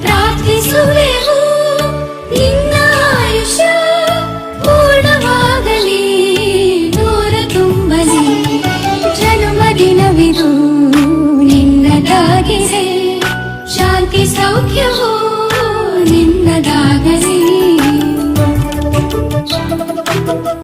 ಪ್ರಾರ್ಥಿಸುವೆವು. ನಿನ್ನ ಆಯುಷ ಶಾಂತಿ ಸೌಖ್ಯವು ನಿನ್ನದಾಗಲಿ.